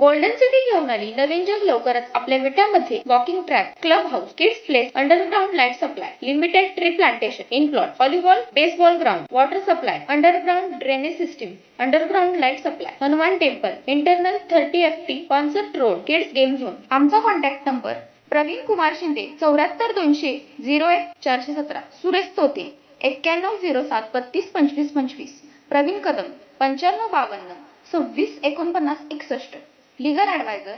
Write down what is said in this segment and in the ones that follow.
Golden city घेऊन आली. नवीन जग लवकरच आपल्या विट्यामध्ये walking track club house kids place underground light supply limited tree plantation in plot volleyball baseball ground water supply underground drainage system underground light supply Hanuman temple internal thirty F T concert road kids game zone आमचा contact number Pravin Kumar Shinde चौऱ्याहत्तर दोनशे zero एक चारशे सतरा. सुरेश तोते एक्क्याण्णव zero सात बत्तीस पंचवीस पंचवीस. प्रवीण कदम पंच्याण्णव बावन्न सव्वीस एकोणपन्नास एकसष्ट. लिगल ॲडवायझर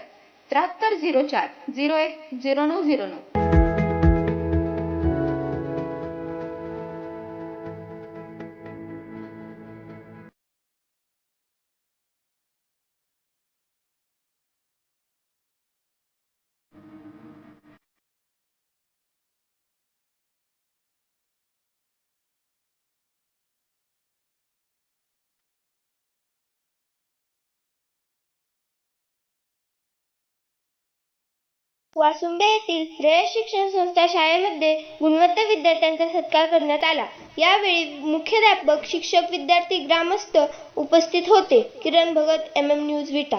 त्र्याहत्तर झिरो चार झिरो एक झिरो नऊ झिरो नऊ वासुंबे येथील रयत शिक्षण संस्था शाळेमध्ये गुणवत्ता विद्यार्थ्यांचा सत्कार करण्यात आला. यावेळी मुख्याध्यापक शिक्षक विद्यार्थी ग्रामस्थ उपस्थित होते. Kiran Bhagat M M news Vita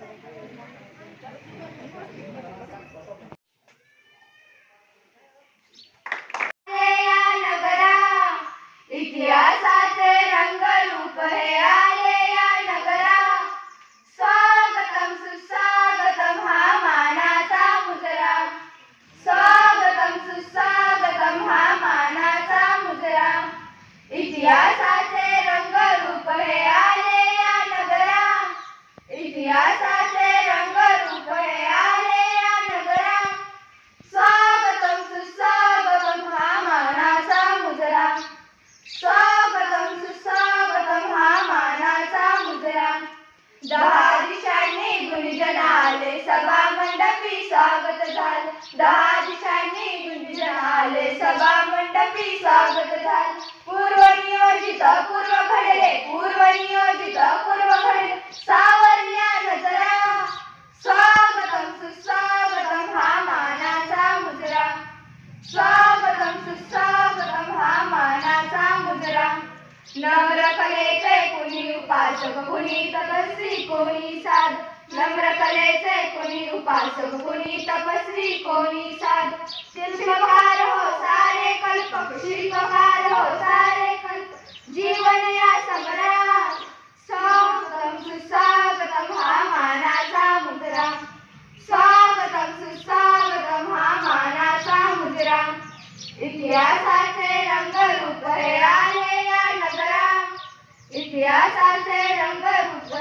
या नगरा इतिहासाचे रंगरूप हे आले या नगरा स्वागतम सुस्वागतम हा मानाचा मुजरा स्वागतम सुस्वागतम हा मानाचा मुजरा इतिहासाचे रंगरूप हे आले या नगरा इतिहासाचे रंगरूप हे आले या नगरा स्वागतम सुस्वागतम हा मानाचा मुजरा स्वागतम सुस्वागतम हा मानाचा मुजरा दहा दिशांनी गुंजन आले सभा मंडपी स्वागत झाले. दहा दिशांनी गुंजन आले सभा मंडपी स्वागत झाले. पूर्व नियोजित पूर्व घडले पूर्व नियोजित पूर्व घडले. सावरल्या नजरा स्वागतम सुस्वागतम हा मानाचा मुजरा. स्वागतम सुस्वागतम हा मानाचा मुजरा. नम्र कलेचा कोणी उपासक कोणी तपस्वी कोणी साध. नम्र कलेचे कोणी उपासक कोणी तपस्वी कोणी साध. शिल्पकार हो सारे कल्पक शिल्पकार हो सारे कल्प. हो, जीवन या संग्राम स्वागतम सुस्वागतम हा मानाचा मुद्रा. स्वागतम सुस्वागतम हा मानाचा मुद्रा. इतिहासाचे रंगरूप हे आले इतिहासाचे रंग रूप